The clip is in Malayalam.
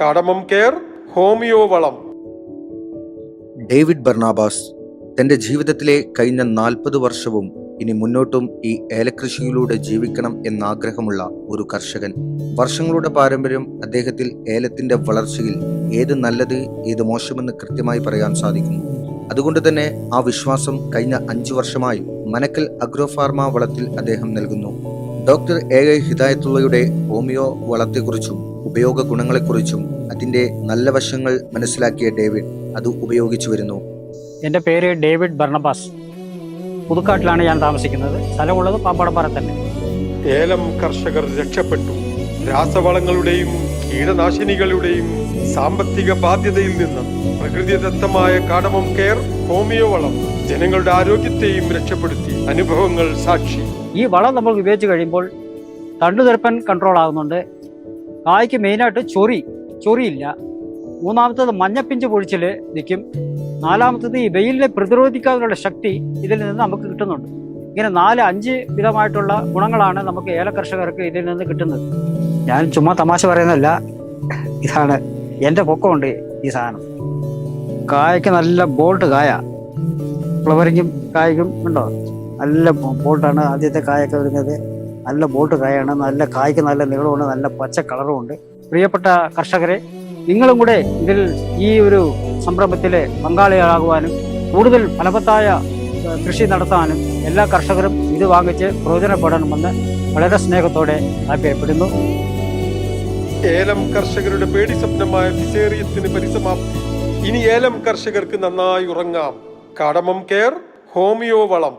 കാടമം കെയർ ഹോമിയോ വളം ഡേവിഡ് ബർണാബാസ് തന്റെ ജീവിതത്തിലെ കഴിഞ്ഞ നാൽപ്പത് വർഷവും ഇനി മുന്നോട്ടും ഈ ഏലകൃഷിയിലൂടെ ജീവിക്കണം എന്നാഗ്രഹമുള്ള ഒരു കർഷകൻ. വർഷങ്ങളുടെ പാരമ്പര്യം അദ്ദേഹത്തിൽ ഏലത്തിന്റെ വളർച്ചയിൽ ഏത് നല്ലത് ഏത് മോശമെന്ന് കൃത്യമായി പറയാൻ സാധിക്കുന്നു. അതുകൊണ്ട് തന്നെ ആ വിശ്വാസം കഴിഞ്ഞ അഞ്ചു വർഷമായി മനക്കൽ അഗ്രോ ഫാർമ വളത്തിൽ അദ്ദേഹം നൽകുന്നു. ഡോക്ടർ എ ഐ ഹിദായത്തുള്ളയുടെ ഹോമിയോ വളത്തെക്കുറിച്ചും ഉപയോഗ ഗുണങ്ങളെക്കുറിച്ചും അതിന്റെ നല്ല വശങ്ങൾ മനസ്സിലാക്കിയ ഡേവിഡ് അത് ഉപയോഗിച്ചു വരുന്നു. എന്റെ പേര് ഡേവിഡ് ബർണബാസ്. പുതുക്കാട്ടിലാണ് ഞാൻ താമസിക്കുന്നത്. സ്ഥലമുള്ളത് പാമ്പാടപ്പാറ തന്നെ. ഏലം കർഷകർ രക്ഷപ്പെട്ടു. രാസവളങ്ങളുടെയും കീടനാശിനികളുടെയും സാമ്പത്തിക ബാധ്യതയിൽ നിന്ന് പ്രകൃതിദത്തമായ കാടമം കെയർ ഹോമിയോ വളം ജനങ്ങളുടെ ആരോഗ്യത്തെയും രക്ഷപ്പെടുത്തി. അനുഭവങ്ങൾ സാക്ഷി. ഈ വളം നമ്മൾ ഉപയോഗിച്ച് കഴിയുമ്പോൾ തണ്ടുതെരപ്പൻ കൺട്രോൾ ആകുന്നുണ്ട്. കായ്ക്ക് മെയിനായിട്ട് ചൊറി ചൊറിയില്ല. മൂന്നാമത്തത് മഞ്ഞപ്പിഞ്ച് പൊഴിച്ചിൽ നിൽക്കും. നാലാമത്തത് ഈ വെയിലിനെ പ്രതിരോധിക്കാനുള്ള ശക്തി ഇതിൽ നിന്ന് നമുക്ക് കിട്ടുന്നുണ്ട്. ഇങ്ങനെ നാല് അഞ്ച് വിധമായിട്ടുള്ള ഗുണങ്ങളാണ് നമുക്ക് ഏല കർഷകർക്ക് ഇതിൽ നിന്ന് കിട്ടുന്നത്. ഞാൻ ചുമ്മാ തമാശ പറയുന്നതല്ല. ഇതാണ് എന്റെ പൊക്കമുണ്ട് ഈ സാധനം. കായ്ക്ക് നല്ല ബോൾട്ട് കായ. ഫ്ലവറിങ്ങും കായ്ക്കും ഉണ്ടോ? നല്ല ബോൾട്ടാണ് ആദ്യത്തെ കായൊക്കെ വരുന്നത്. നല്ല ബോൾട്ട് കായാണ്. നല്ല കായ്ക്ക് നല്ല നീളമുണ്ട് നല്ല പച്ച കളറും ഉണ്ട് പ്രിയപ്പെട്ട കർഷകരെ നിങ്ങളും കൂടെ ഇതിൽ ഈ ഒരു സംരംഭത്തിൽ പങ്കാളികളാകുവാനും കൂടുതൽ ഫലവത്തായ കൃഷി നടത്താനും എല്ലാ കർഷകരും ഇത് വാങ്ങിച്ച് പ്രയോജനപ്പെടണമെന്ന് വളരെ സ്നേഹത്തോടെ താല്പര്യപ്പെടുന്നു ഏലം കർഷകരുടെ പേടി സ്വപ്നമായ ഫിസേറിയത്തിന് പരിസമാപ്തി. ഇനി ഏലം കർഷകർക്ക് നന്നായി ഉറങ്ങാം. കടമം കെയർ ഹോമിയോ വളം.